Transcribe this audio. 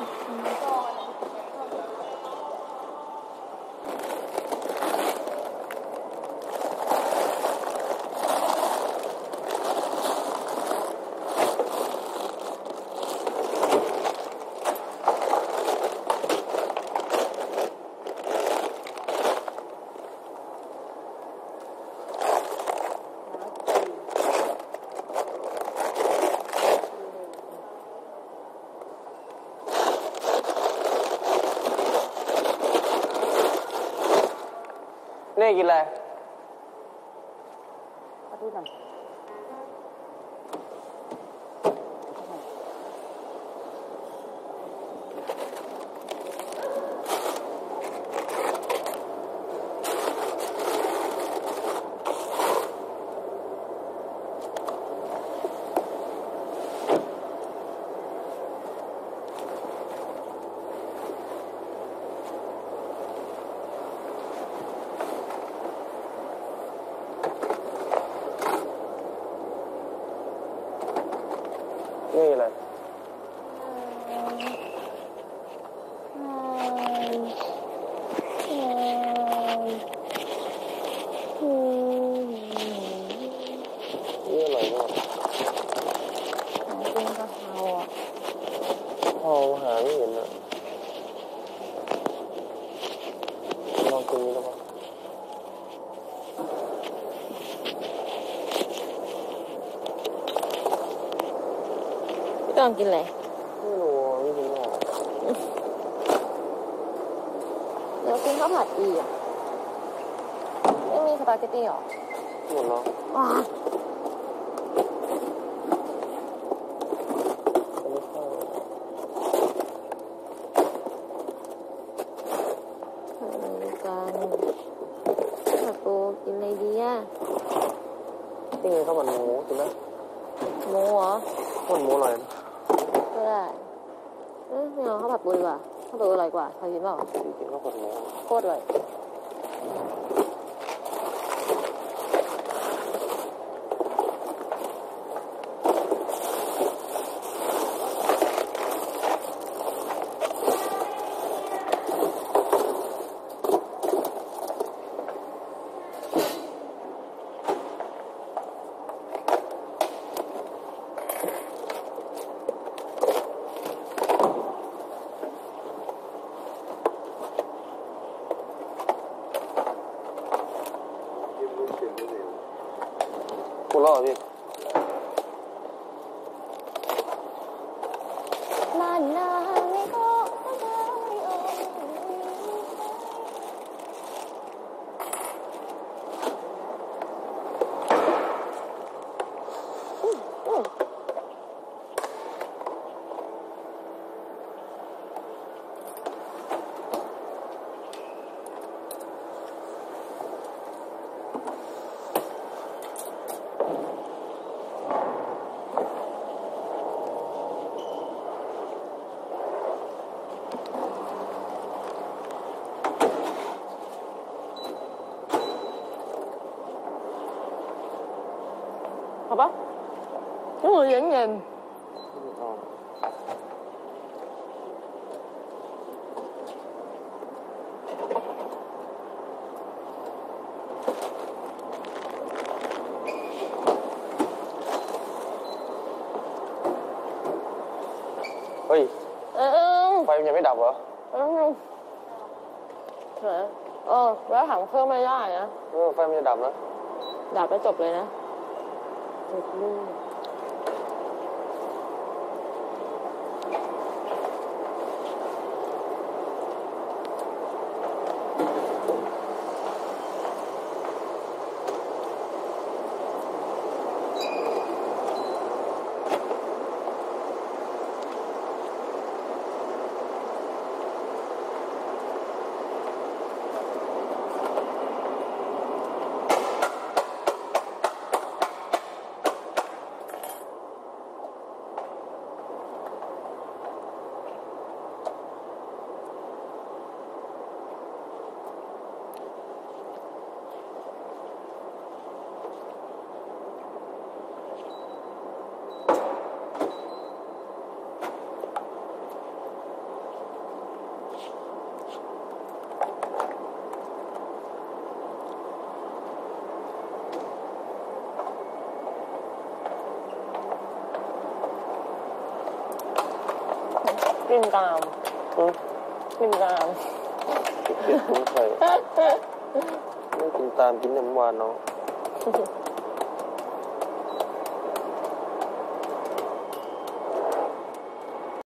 tuttum. தேவையில்லை นี่อะไ พี่ต้องกินอะไรไม่รู้อะไม่กินหรอกเดี๋ยวกินข้าวผัดดีอะไม่มีสปาเกตตี้หรอหมดแล้วว้าอันนี้ข้าวเหมือนกันผัดปูกินอะไรดีอะนี่ไงข้าวผัดหมูกินไหมหมูเหรอข้าวผัดหมูอร่อยนะ ก็ได้เอ้ยไม่เอาข้าวผัดปูดีกว่าข้าวผัดปูอร่อยกว่าเคยกินเปล่ากินข้าวผัดหมูโคตรอร่อย chulada, Diego. Ooh, ooh. á Những người vẫn nhìn Ui ừ. Ờ, ờ, ờ. Quay nhà mới đọc hả? Ừ. Ờ, ừ, với thằng Phương mới gió rồi nè Ừ, quay nhà đọc nữa Đọc đã chụp rồi nè recluye. วถังเครื่องไม่ได้นะเออไฟมันจะดับนะดับไปจบเลยนะจบลูกกินตามอืมกินตามติดคุ้นเคยไม่กินตามกินแต่เมื่อวานเนาะเ